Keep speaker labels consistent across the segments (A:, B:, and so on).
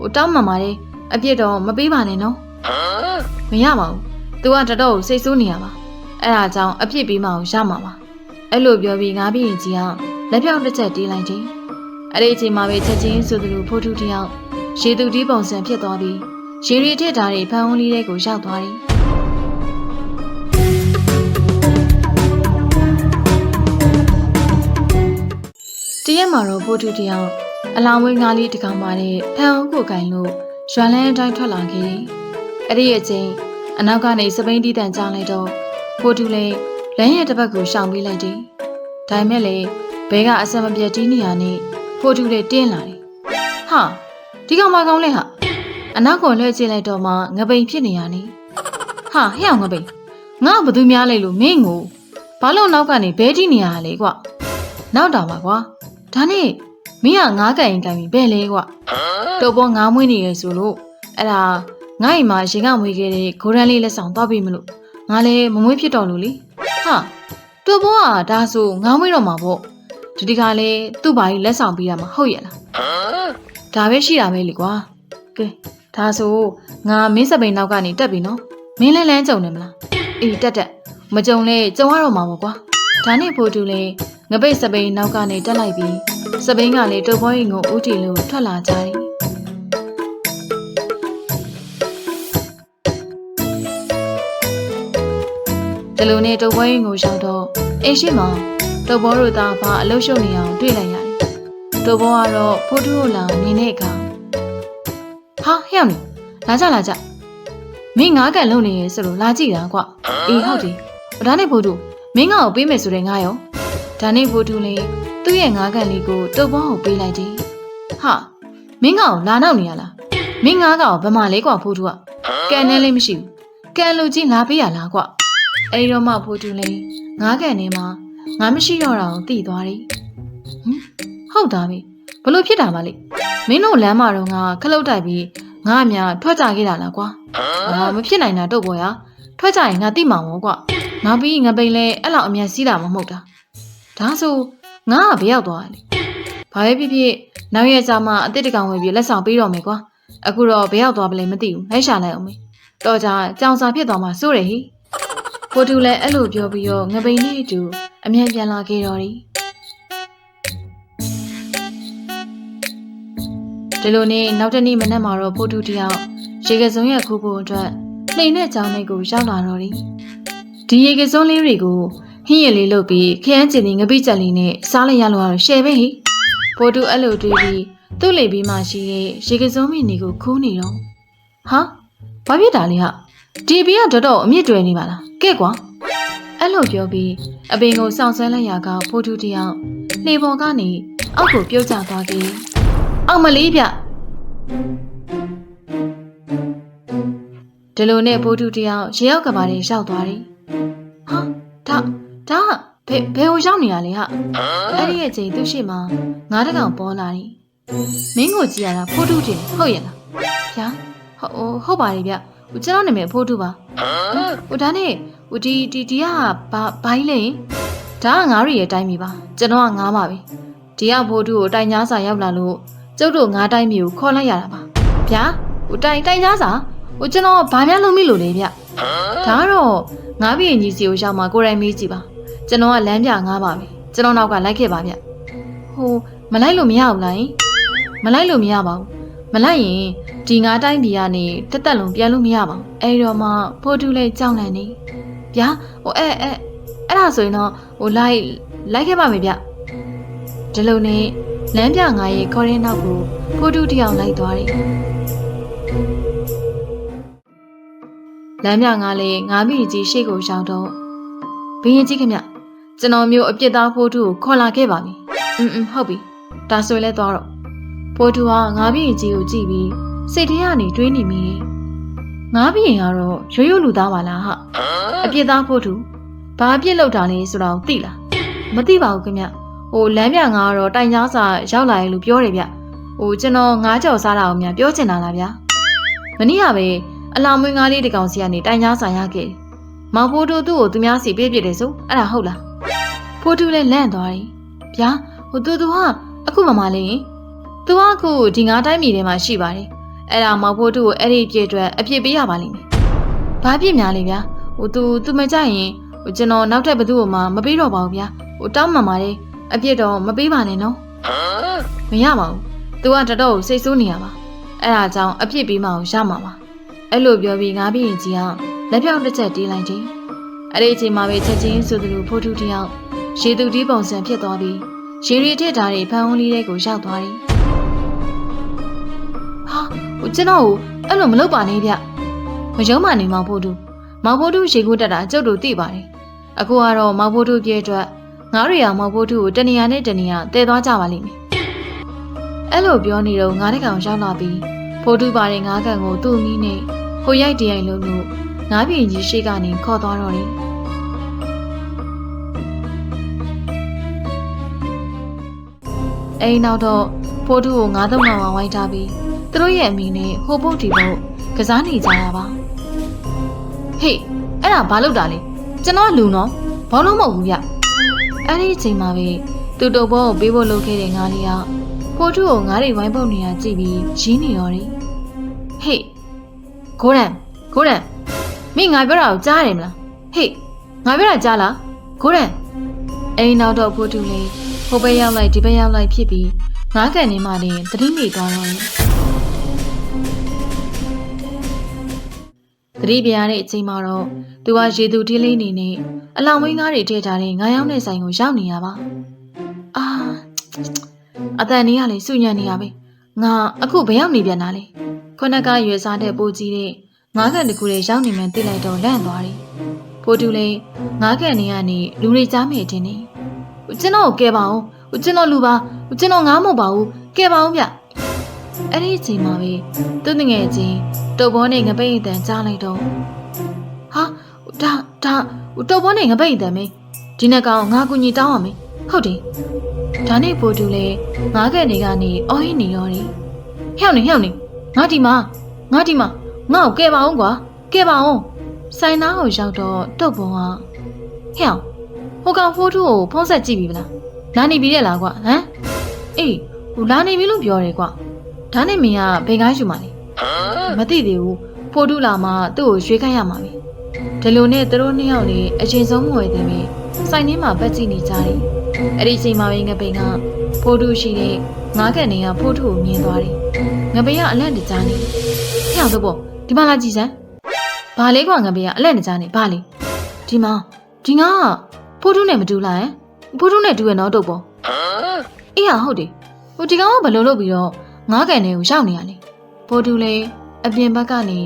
A: ဟိုတောင်းမှန်ပါတယ်အပြစ်တော့မပေးပါနဲ့နော်မရပါဘူး तू ကတတော့စိတ်ဆိုးနေရပါအဲ့ဒါကြောင့်အပြစ်ပေးမှအောင်ရမှာပါအဲ့လိုပြောပြီးငါးပြင်းကြီးကလက်ပြောင်တစ်ချက်တီးလိုက်တယ်အဲ့ဒီအချိန်မှာပဲချက်ချင်းဆိုသူလိုဖိုးထုတယောက်ရေသူတီးပုံစံဖြစ်သွားပြီးရေရီထစ်ထားတဲ့ဖန်ဝန်းလေးတွေကိုရောက်သွားတယ် တရက်မှာတော့ဖိုးထုတယောက်အလောင်းဝင်းငါးလေးတစ်ကောင်ပါတဲ့ဖန်ဝန်းကိုကင်လို့ရွှန်လန်းအတိုင်းထွက်လာခဲ့တယ်အဲ့ဒီအချိန်အနောက်ကနေစပိန်တီးတန်ကြားလိုက်တော့ဖိုးထုလည်းလမ်းရဲ့တစ်ဘက်ကိုရှောင်ပေးလိုက်တယ်ဒါပေမဲ့လည်းဘဲကအစမပြတ်တီးနေရနဲ့ဖိုးထုလည်းတင်းလာတယ်ဟာဒီကောင်မကောင်းလဲဟာအနောက်ကိုလှည့်ကြည့်လိုက်တော့မှငပိန်ဖြစ်နေရနေဟာဟဲ့အောင်ငပိန်ငါကဘသူများလဲလို့မင်းကိုဘာလို့နောက်ကနေဘဲတီးနေရလဲကွနောက်တော့ပါကွာ ဒါနဲ့မင်းကငါးကန်ရင်ကန်ပြီးဘဲလဲကွတော့ပေါ်ငါးမွေးနေရဆိုလို့အဲ့ဒါငါ့အိမ်မှာရေကမွေးခဲ့တဲ့ဂိုရန်လေးလက်ဆောင်သွားပြီးမလို့ငါလည်းမမွေးဖြစ်တော့လို့လေဟာတော့ပေါ်ကဒါဆိုငါးမွေးတော့မှာပေါ့ဒီဒီကလည်းသူ့ဘာကြီးလက်ဆောင်ပေးရမှာဟုတ်ရဲ့လားဒါပဲရှိတာပဲလေကွာကဲဒါဆိုငါမင်းစပိန်နောက်ကနေတက်ပြီနော်မင်းလဲလန်းကြုံနေမလားအေးတက်တက်မကြုံလဲကြုံရတော့မှာပေါ့ကွာဒါနဲ့ဖိုးတူလဲ ငပိတ်စပိန်နောက်ကနေတက်လိုက်ပြီးစပိန်ကလည်းတုပ်ဘောရင်ကိုဦးတီလို့ထွက်လာကြတယ်ဒီလိုနဲ့တုပ်ဘောရင်ကိုရောက်တော့အိမ်ရှိမှာတုပ်ဘောတို့သားဘာအလုရှုပ်နေအောင်တွေ့လိုက်ရတယ်တုပ်ဘောကတော့ဖိုးတူကိုလာမြင်တဲ့အခါဟာဟဲ့အောင်လာကြလာကြမင်းငါးကန်လုံနေရဆိုလို့လာကြည့်တာကွအေးဟုတ်တယ်ဒါနဲ့ဖိုးတူမင်းငါ့ကိုပေးမယ်ဆိုတဲ့ငါရော ဒါနဲ့ဖိုးတူလေသူ့ရဲ့ငါးကန်လေးကိုတုပ်ဘောကိုပေးလိုက်တယ်ဟာမင်းငါ့ကိုလာနောက်နေရလားမင်းငါးကောင်ဘယ်မှာလဲကွာဖိုးတူကကန်နဲ့လေးမရှိဘူးကန်လူကြီးလာပေးရလားကွအဲဒီတော့မှဖိုးတူလေငါးကန်ထဲမှာငါမရှိတော့တာကိုသိသွားတယ်ဟမ်ဟုတ်သားပြီဘလို့ဖြစ်တာမလဲမင်းတို့လမ်းမှာတော့ငါခလုတ်တိုက်ပြီးငါအများထွက်ကြခဲ့တာလားကွာအာမဖြစ်နိုင်တာတော့ပေါ်ရထွက်ကြရင်ငါသိမှာမို့ကွာနောက်ပြီးငါပိန်လဲအဲ့လောက်အမြန်စီးတာမဟုတ်တာ ဒါဆိုငါကဘယ်ရောက်သွားလဲဘာပဲဖြစ်ဖြစ်နောက်ရက်ကျမှအစ်စ်တကောင်ဝင်ပြီးလက်ဆောင်ပေးတော့မယ်ကွာအခုတော့ဘယ်ရောက်သွားပလဲမသိဘူးလိုက်ရှာလိုက်အောင်မေတော်ကြကြောင်စာဖြစ်သွားမှစိုးတယ်ဟိကိုတူလည်းအဲ့လိုပြောပြီးတော့ငပိန်လေးအတူအမြန်ပြန်လာခဲ့တော်တယ်ဒီလိုနဲ့နောက်တနေ့မနက်မှာတော့ဖိုးတူတယောက်ရေကစုံရဲ့ခုဖို့အတွက်နှိမ်တဲ့ကြောင်လေးကိုရောက်လာတော့တယ်ဒီရေကစုံလေးတွေကို ဟင်းရည်လေးလုပ်ပြီးခရမ်းကျင်ဒီငပိကြက်လေးနဲ့စားလိုက်ရလို့ကတော့ရှယ်ပဲဟိဖိုးတူအဲ့လိုတွေးပြီးသူ့လေပြီးမှရှိတဲ့ရေကစုံမင်းတွေကိုခူးနေတော့ဟာဘာဖြစ်တာလဲဟာဒီဘီကတော်တော်အမြင့်တွယ်နေပါလားကဲကွာအဲ့လိုပြောပြီးအပင်ကိုစောင့်ဆွဲလိုက်ရကဖိုးတူတယောက်နေပေါ်ကနေအောက်ကိုပြုတ်ကျသွားခဲ့အောက်မလေးဗျဒီလိုနဲ့ဖိုးတူတယောက်ရေရောက်ကဘာတွေရောက်သွားတယ်ဟာဒါ ဒါဘယ်ဘယ်ကိုရောက်နေရလဲဟာအဲ့ဒီရဲ့ချိန်သူ့ရှိမှာငါးတကောင်ပေါ်လာတယ်မင်းကိုကြည့်ရတာဖိုးတူတင်ဟုတ်ရဲ့လားဗျာဟုတ်ဟုတ်ပါတယ်ဗျဟိုကျွန်တော်နာမည်ဖိုးတူပါဟိုဒါနဲ့ဟိုဒီဒီဒီကဘာဘာကြီးလဲဒါကငါးရီရဲ့တိုင်းပြီပါကျွန်တော်ကငါးပါပဲဒီကဖိုးတူကိုတိုင်ညာစာရောက်လာလို့ကျုပ်တို့ငါးတိုင်းမျိုးကိုခေါ်လိုက်ရတာပါဗျာဟိုတိုင်တိုင်ညာစာဟိုကျွန်တော်ဘာများလုံးမိလို့လဲဗျဒါကတော့ငါးပြည့်ညီစီကိုရောက်မှာကိုယ်တိုင်မေးကြည့်ပါ ကျွန်တော်ကလမ်းပြငါးပါပဲကျွန်တော်နောက်ကလိုက်ခဲ့ပါဗျဟိုမလိုက်လို့မရဘူးလားယင်မလိုက်လို့မရပါဘူးမလိုက်ရင်ဒီငါးတိုင်းပြည်ကနေတက်တက်လုံးပြန်လို့မရပါဘူးအဲဒီတော့မှဖိုးတူလေးကြောက်နေနေဗျာဟိုအဲအဲအဲ့ဒါဆိုရင်တော့ဟိုလိုက်လိုက်ခဲ့ပါမယ်ဗျဒီလိုနဲ့လမ်းပြငါရဲ့ခေါ်တဲ့နောက်ကိုဖိုးတူတယောက်လိုက်သွားတယ်လမ်းပြငါလေးငါမိကြီးရှေ့ကိုရောက်တော့ဘင်းရင်ကြီးခင်ဗျ ကျွန်တော်မျိုးအပြစ်သားဖိုးထုကိုခေါ်လာခဲ့ပါပြီ။အင်းအင်းဟုတ်ပြီ။ဒါဆိုလဲသွားတော့ဖိုးထုကငါးပြည့်ကြီးကိုကြည့်ပြီးစိတ်ထဲကနေတွေးနေမိတယ်။ငါးပြည့်ကတော့ရိုးရိုးလူသားပါလားဟ။အပြစ်သားဖိုးထုဘာအပြစ်လုပ်တာလဲဆိုတော့သိလား။မသိပါဘူးခင်ဗျ။ဟိုလမ်းပြငါကတော့တိုင်ကြားစာရောက်လာရင်လို့ပြောတယ်ဗျ။ဟိုကျွန်တော်ငါးကြော်စားတာအောင်များပြောချင်တာလားဗျာ။မနေ့ကပဲအလောင်မွေးငါးလေးတကောင်စီကနေတိုင်ကြားစာရခဲ့တယ်။မောင်ဖိုးတို့သူ့ကိုသူများစီပေးပြစ်တယ်ဆိုအဲ့ဒါဟုတ်လား။ ဖိုးတူလည်းလန့်သွားတယ်ဗျာဟိုသူသူဟာအခုမှမလေးရင်သူကအခုဒီငါးတိုင်းမြေထဲမှာရှိပါတယ်အဲ့ဒါမောင်ဖို့တူကိုအဲ့ဒီအပြည့်အတွက်အပြစ်ပေးရပါလိမ့်မယ်ဘာပြစ်များလဲဗျာဟိုသူသူမကြရင်ဟိုကျွန်တော်နောက်ထပ်ဘသူ့ကိုမှမပေးတော့ပါဘူးဗျာဟိုတောင်းမှန်ပါတယ်အပြစ်တော့မပေးပါနဲ့နော်မရပါဘူးသူကတတော်ကိုစိတ်ဆိုးနေရပါအဲ့ဒါကြောင့်အပြစ်ပေးမှအောင်ရမှာပါအဲ့လိုပြောပြီးငါးပြင်းကြီးကလက်ပြောင်တစ်ချက်တီးလိုက်တယ်အဲ့ဒီအချိန်မှာပဲချက်ချင်းဆိုသူလိုဖိုးထုတယောက် ရေသူတီးပုံစံဖြစ်သွားပြီးရေရီထစ်ထားတဲ့ဖန်ဝန်းလေးတွေကိုရောက်သွားတယ်ဟာဟိုကျွန်တော်ကိုအဲ့လိုမလုပ်ပါနဲ့ဗျမယုံမှနေမောင်ဖို့တူမောင်ဖို့တူရေကူးတက်တာကျုပ်တို့သိပါတယ်အခုကတော့မောင်ဖို့တူပြေအတွက်ငါးရီယာမောင်ဖို့တူကိုတနေရာနဲ့တနေရာတည်သွားကြပါလိမ့်မယ်အဲ့လိုပြောနေတော့ငါးတကောင်ရောက်လာပြီးဖိုးတူပါတဲ့ငါးကန်ကိုသူ့အမီးနဲ့ဟိုရိုက်တရိုင်လုံးလို့ငါးပြင်ကြီးရှိကနေခေါ်သွားတော့တယ် အိမ်နောက်တော့ဖိုးတူကိုငါးသုံးကောင်ဝိုင်းထားပြီးသူတို့ရဲ့အမိနဲ့ဟိုပုတ်တီပုတ်ကစားနေကြတာပါဟေးအဲ့ဒါဘာလုပ်တာလဲကျွန်တော်ကလူနော်ဘာလို့မဟုတ်ဘူးဗျအဲ့ဒီအချိန်မှာပဲသူ့တုပ်ဘောကိုပေးဖို့လုပ်ခဲ့တဲ့ငါးလေးကဖိုးတူကိုငါးတွေဝိုင်းပုတ်နေတာကြည့်ပြီးရင်းနေတော့တယ်ဟေးကိုရန်ကိုရန်မင်းငါပြောတာကိုကြားတယ်မလားဟေးငါပြောတာကြားလားကိုရန်အိမ်နောက်တော့ဖိုးတူလေး ဟိုဘက်ရောက်လိုက်ဒီဘက်ရောက်လိုက်ဖြစ်ပြီးငါးကန်နေမှလည်းသတိမိသွားတော့တယ်သတိပြရတဲ့အချိန်မှာတော့သူကရေသူတင်းလေးနေနဲ့အလောင်ဝင်းကားတွေထည့်ထားတဲ့ငါးယောက်နဲ့ဆိုင်ကိုရောက်နေရပါအာအတန်နေရလေစုညံ့နေရပဲငါအခုဘယ်ရောက်နေပြန်တာလဲခုနကရွယ်စားတဲ့ပိုးကြီးတဲ့ငါးကန်တကူတွေရောက်နေမှသိလိုက်တော့လန့်သွားတယ်ဖိုးတူလေးငါးကန်နေရနေလူတွေကြားမိတင်နေ ကျွန်တော်ကိုကဲပါအောင်ကျွန်တော်လူပါကျွန်တော်ငားမဟုတ်ပါဘူးကဲပါအောင်ဗျအဲ့ဒီအချိန်မှာပဲသူ့ငငယ်ချင်းတုပ်ဘောနဲ့ငပိတ်အတန်ကြားလိုက်တော့ဟာဒါဒါတုပ်ဘောနဲ့ငပိတ်အတန်မေးဒီနေ့ကောင်ငါကူညီတောင်းရမေးဟုတ်တယ်ဒါနဲ့ပို့တူလေငါးကနေကနေအော်ဟင်းနေရောတယ်ဟျောက်နေဟျောက်နေငါဒီမှာငါဒီမှာငါ့ကိုကဲပါအောင်ကွာကဲပါအောင်ဆိုင်သားကိုရောက်တော့တုပ်ဘောကဟျောက် ဟိုကောင်ဖိုးထူကိုဖုံးဆက်ကြည့်ပြီဗလားလာနေပြီတဲ့လားကွာဟမ်အေးဟိုလာနေပြီလို့ပြောတယ်ကွာဒါနဲ့မင်းကဘယ်ကားယူမှာလဲမသိသေးဘူးဖိုးတူလာမှသူ့ကိုရွေးခိုင်းရမှာပဲဒီလိုနဲ့သူတို့နှစ်ယောက်လေအချိန်ဆုံးမဝယ်သေးပဲစိုင်ထဲမှာပတ်ကြည့်နေကြတယ်အဲ့ဒီအချိန်မှာပဲငပိန်ကဖိုးတူရှိတဲ့ငါးကန်တွေကဖိုးတူကိုမြင်သွားတယ်ငပိန်ကအလန့်တကြားနေဖျောက်တော့ပေါ့ဒီမှာလာကြည့်စမ်းဘာလဲကွာငပိန်ကအလန့်တကြားနေဘာလဲဒီမှာဒီငါက ဖိုးတူနဲ့မတူလားဟမ်ဖိုးတူနဲ့တူရတော့တော့ပေါ့အေးဟာဟုတ်တယ်ဟိုဒီကောင်ကဘယ်လိုလုပ်ပြီးတော့ငါးကန်တွေကိုရောက်နေရလဲပိုတူလေးအပြင်ဘက်ကနေ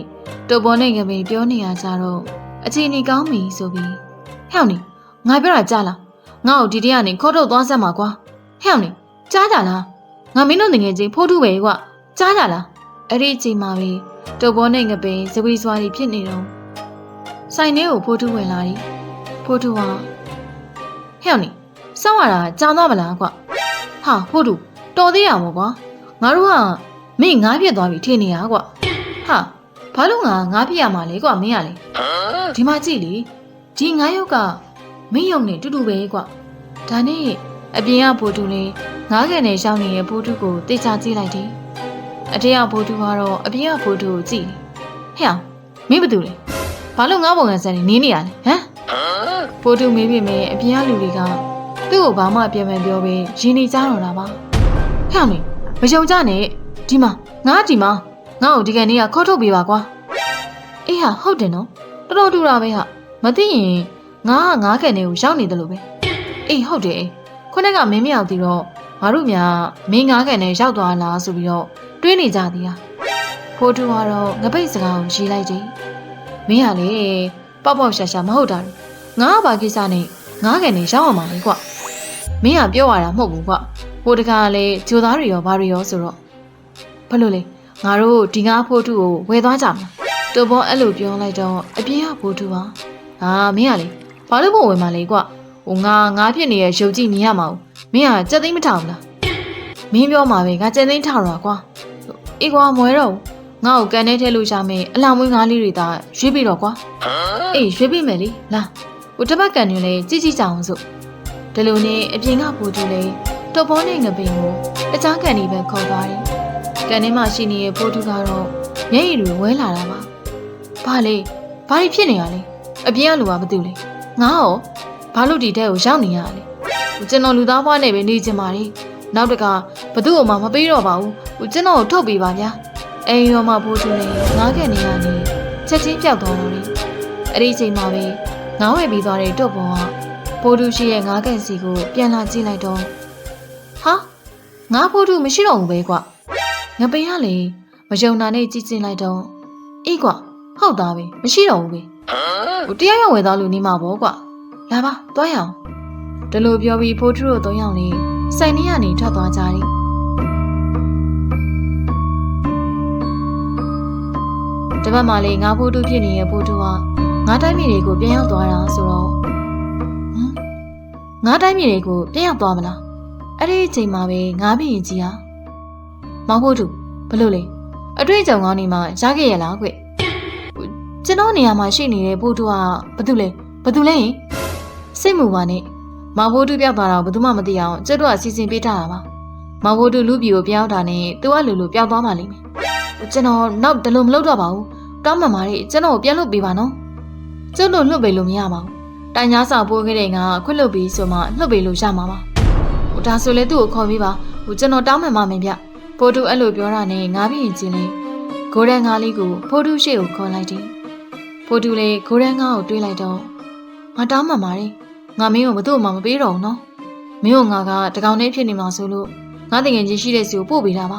A: တုပ်ပေါ်နဲ့ငပိန်ပြောနေရကြတော့အချိန်နေကောင်းပြီဆိုပြီးဟဲ့အောင်နေငါပြောတာကြားလားငါ့ကိုဒီတရက်ကနေခေါ်ထုတ်သွားစမ်းပါကွာဟဲ့အောင်နေကြားကြလားငါမင်းတို့ငွေချင်းဖိုးထုပဲကွာကြားကြလားအဲ့ဒီအချိန်မှာပဲတုပ်ပေါ်နဲ့ငပိန်ဇဝီစွာတွေဖြစ်နေတော့ဆိုင်ထဲကိုဖိုးထုဝင်လာတယ်ဖိုးထုဟာ ဟဲ့အောင်နေစောင့်ရတာကြာတော့မလားကွာဟာဖိုးထုတော်သေးရမို့ကွာငါတို့ကမင်းငားပြက်သွားပြီထင်နေရကွာဟာဘာလို့ငါငားပြက်ရမှာလဲကွာမင်းရလေဒီမှာကြည့်လေဒီငားရုပ်ကမင်းရုပ်နဲ့တူတူပဲကွာဒါနဲ့အပြင်ကဖိုးတူလေးငားကန်နဲ့ရှောင်းနေတဲ့ဖိုးတူကိုတေချာကြည့်လိုက်တယ်အတေးကဖိုးတူကတော့အပြင်ကဖိုးတူကိုကြည့်တယ်ဟဲ့အောင်မင်းဘာတူလဲဘာလို့ငားပုံကန်ဆန်နေနေနေရလဲဟမ် ဖိုးတူမေးပြမေအပြင်ကလူတွေကသူ့ကိုဘာမှပြန်မပြောဘဲရင်းနေကြတော့တာပါဟဲ့အောင်လေမယုံကြနဲ့ဒီမှာငါဒီမှာငါ့ကိုဒီကနေ့ကခေါ်ထုတ်ပေးပါကွာအေးဟာဟုတ်တယ်နော်တော်တော်တူတာပဲဟာမသိရင်ငါကငါးကန်တွေကိုရောက်နေတယ်လို့ပဲအေးဟုတ်တယ်ခုနကမင်းမရောက်သေးတော့ငါတို့များမင်းငါးကန်တွေရောက်သွားလားဆိုပြီးတော့တွေးနေကြသေးတာဖိုးတူကတော့ငပိတ်စကားကိုရေးလိုက်တယ်မင်းကလေပေါက်ပေါက်ရှာရှာမဟုတ်တာ ငါကဘာကိစ္စနဲ့ငါးကန်တွေရောက်အောင်ပါလေကွာမင်းကပြောရတာမဟုတ်ဘူးကွာဟိုတကလည်းဂျိုသားတွေရောဘာတွေရောဆိုတော့ဘာလို့လဲငါတို့ဒီငါဖိုးထုကိုဝယ်သွားကြမလားတူဘောအဲ့လိုပြောလိုက်တော့အပြင်ကဖိုးထုပါဟာမင်းကလေဘာလို့မဝယ်မှာလဲကွဟိုငါငါဖြစ်နေတဲ့ရုပ်ကြည့်မြင်ရမှာဘူးမင်းကကြက်သိမ်းမထောင်ဘူးလားမင်းပြောမှာပဲငါကြက်သိမ်းထောင်တော့ကွာအေးကွာမွဲတော့ဘူးငါ့ကိုကန်ထဲထဲလို့ရှာမယ်အလောင်မွေးငါးလေးတွေသာရွေးပြီးတော့ကွာအေးရွေးပြီးမယ်လေလာ ဟိုတစ်ပတ်ကန်တွေလည်းကြည့်ကြည့်ကြအောင်စို့ဒီလိုနဲ့အပြင်ကဖိုးထုလေးတူဘောနဲ့ငပင်ကိုတခြားကန်တွေပဲခေါ်သွားတယ်ကန်ထဲမှာရှိနေတဲ့ဖိုးထုကတော့မျက်ရည်တွေဝဲလာတာပါဘာလဲဘာတွေဖြစ်နေရလဲအပြင်ကလူကမသိဘူးလေငါရောဘာလို့ဒီတဲ့ကိုရောက်နေရလဲကျွန်တော်လူသားဘွားနဲ့ပဲနေချင်ပါလေနောက်တကဘသူ့အမှမပေးတော့ပါဘူးကျွန်တော်ကိုထုတ်ပေးပါဗျာအိမ်ရောမှဖိုးထုနဲ့ငါးကန်နေရနေချက်ချင်းပြောက်သွားတော့တယ်အဲ့ဒီအချိန်မှာပဲ ငါးဝယ်ပြီးသွားတဲ့တော့ပေါ်ကဖိုးထုရှိရဲ့ငါးကန်စီကိုပြန်လာကြည့်လိုက်တော့ဟာငါဖိုးထုမရှိတော့ဘူးပဲကွငပိန်ကလေမယုံနာနဲ့ကြည့်ကျင်လိုက်တော့အေးကွဟုတ်သားပဲမရှိတော့ဘူးပဲဟိုတရားရောက်ဝယ်သားလူနေမှာပေါ့ကွလာပါသွားရအောင်ဒီလိုပြောပြီးဖိုးထုတို့သုံးယောက်လေးစိုင်နေရနေထွက်သွားကြတယ်တပတ်မှလေငါဖိုးထုဖြစ်နေတဲ့ဖိုးထုက ငါတိုင်းမြေတွေကိုပြန်ရောက်သွားတာဆိုတော့ဟမ်ငါတိုင်းမြေတွေကိုပြန်ရောက်သွားမလားအဲ့ဒီအချိန်မှာပဲငါဘရင်ကြီးဟာမောင်ဖိုးထုဘလို့လဲအတွေ့အကြုံကောင်းနေမှရခဲ့ရလားကွကျွန်တော်နေရာမှာရှိနေတဲ့ဖိုးထုကဘာတူလဲဘာတူလဲဟင်စိတ်မူပါနဲ့မောင်ဖိုးထုပြောက်သွားတော့ဘယ်သူမှမသိအောင်ကျတို့ကစီစဉ်ပေးထားတာပါမောင်ဖိုးထုလူပြည်ကိုပြောင်းတာနဲ့သူကလူလူပြောင်းသွားမှလိမ့်မယ်ကျွန်တော်နောက်တလုံးမလုပ်တော့ပါဘူးတောင်းမှန်ပါတယ်ကျွန်တော်ကိုပြန်လွတ်ပေးပါနော် ကျုပ်တို့လွတ်ပေးလို့မရပါဘူးတိုင်ညာစာပိုးခဲ့တဲ့ငါခွင့်လွတ်ပြီးဆိုမှလွတ်ပေးလို့ရမှာပါဟိုဒါဆိုလဲသူ့ကိုခေါ်ပြီးပါဟိုကျွန်တော်တောင်းမှန်ပါမယ်ဗျဖိုးထုအဲ့လိုပြောတာနဲ့ငါပြီးရင်ချင်းလေးဂိုရန်ငါလေးကိုဖိုးထုရှေ့ကိုခေါ်လိုက်တယ်ဖိုးထုလေးဂိုရန်ငါကိုတွေးလိုက်တော့ငါတောင်းမှန်ပါတယ်ငါမင်းကိုဘသူ့မှမပေးတော့ဘူးနော်မင်းကငါကတကောင်လေးဖြစ်နေမှာဆိုလို့ငါတငယ်ချင်းရှိတဲ့စီကိုပို့ပေးတာပါ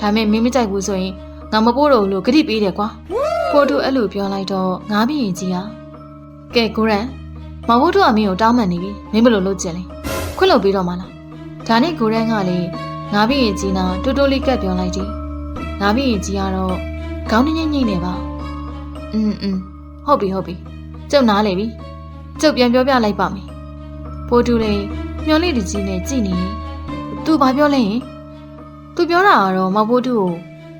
A: ဒါပေမဲ့မင်းမကြိုက်ဘူးဆိုရင်ငါမပို့တော့ဘူးလို့ဂတိပေးတယ်ကွာဖိုးထုအဲ့လိုပြောလိုက်တော့ငါပြီးရင်ကြီးဟာ ကဲကိုရန်မဟုတ်တော့အမင်းကိုတောင်းမှန်နေပြီမင်းဘယ်လိုလုပ်ကြလဲခွင့်လို့ပေးတော့မှလားဒါနဲ့ကိုရန်ကလည်းငါပြီးရင်ကြီးနာတိုးတိုးလေးကပ်ပြောလိုက်တယ်ငါပြီးရင်ကြီးကတော့ခေါင်းညိမ့်ညိမ့်နေပါอืมอืมဟုတ်ပြီဟုတ်ပြီကျုပ်နားလေပြီကျုပ်ပြန်ပြောပြလိုက်ပါမယ်ဖိုးတူလေးမျောလေးတကြီးနဲ့ကြည်နေသူဘာပြောလဲဟင်သူပြောတာကတော့မဖိုးတူ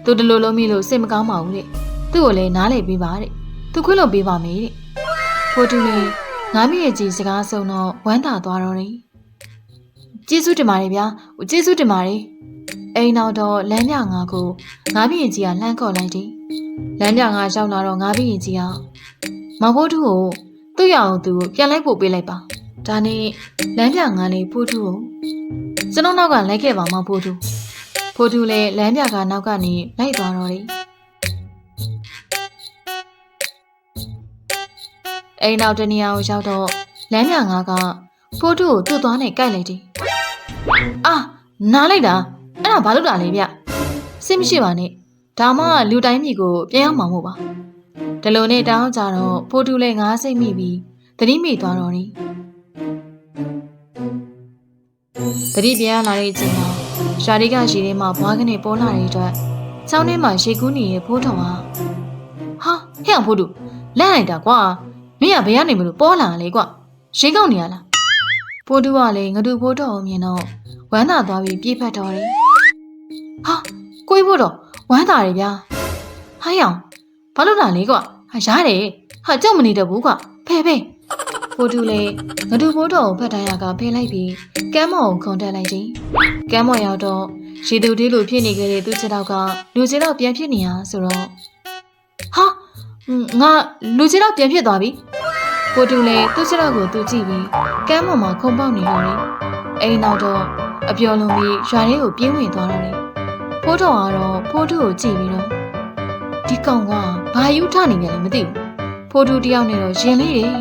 A: ကိုသူတလူလုံးမိလို့စိတ်မကောင်းပါဘူးတဲ့သူ့ကိုလည်းနားလေပေးပါတဲ့သူခွင့်လို့ပေးပါမယ်တဲ့ ဖိုးတူလေးငါမိရဲ့ကြီးစကားဆုံးတော့ဝမ်းသာသွားတော့တယ်ကျေးဇူးတင်ပါတယ်ဗျာကျေးဇူးတင်ပါတယ်အိမ်နောက်တော့လမ်းမြငါကိုငါမိရင်ကြီးကလှမ်းခေါ်လိုက်တယ်လမ်းမြငါရောက်လာတော့ငါမိရင်ကြီးကမဖိုးတူကိုသူ့ရအောင်သူကိုပြန်လိုက်ပို့ပေးလိုက်ပါဒါနဲ့လမ်းပြငါလေးဖိုးတူကိုကျွန်တော်နောက်ကလိုက်ခဲ့ပါမဖိုးတူဖိုးတူလည်းလမ်းပြကနောက်ကနေလိုက်သွားတော့တယ် အိမ်နောက်တနေရာကိုရောက်တော့လမ်းပြငါကဖိုးတူကိုသူ့သွားနဲ့ကြိုက်လိုက်တယ်အာနားလိုက်တာအဲ့ဒါဘာလို့တာလဲဗျစိတ်မရှိပါနဲ့ဒါမှလူတိုင်းမြေကိုပြန်ရောက်မှာမို့ပါဒီလိုနဲ့တောင်းကြတော့ဖိုးတူလည်းငားစိတ်မိပြီးသတိမိသွားတော့တယ်သတိပြန်လာတဲ့အချိန်မှာရှာရီကရေထဲမှာဘွားကနေပေါ်လာတဲ့အတွက်ချောင်းထဲမှာရေကူးနေတဲ့ဖိုးတော်ဟာဟာဟဲ့အောင်ဖိုးတူလန့်လိုက်တာကွာ မင်းကဘယ်ကနေမလို့ပေါ်လာလဲကွာရေကောက်နေရလားဖိုးတူကလည်းငတူဖိုးတော်ကိုမြင်တော့ဝမ်းသာသွားပြီးပြေးဖက်တော်တယ်ဟာကိုကြီးဖိုးတော်ဝမ်းသာတယ်ဗျာဟိုင်းအောင်ဘာလို့လာလဲကွာဟာရတယ်ဟာကြောက်မနေတော့ဘူးကွာဖဲဖဲဖိုတူလေငတူဖိုးတော်ကိုဖတ်တိုင်းရကဖဲလိုက်ပြီးကမ်းမော်ကိုခုန်တက်လိုက်တယ်ကမ်းမော်ရောက်တော့ရေသူတေးလိုဖြစ်နေခဲ့တဲ့သူချစ်တော့ကလူချစ်တော့ပြန်ဖြစ်နေရဆိုတော့ဟာ ငါလူချစ်တော့ပြန်ဖြစ်သွားပြီဖိုတူလေသူချစ်တော့ကိုသူကြည့်ပြီးကမ်းမော်မှာခုန်ပေါက်နေတော့တယ်အိမ်နောက်တော့အပျော်လုံးပြီးရွာထဲကိုပြေးဝင်သွားတော့တယ်ဖိုးတော်ကတော့ဖိုးတူကိုကြည့်ပြီးတော့ဒီကောင်ကဘာယူထနေပြန်လဲမသိဘူးဖိုးတူတယောက်နဲ့တော့ရင်လေးတယ်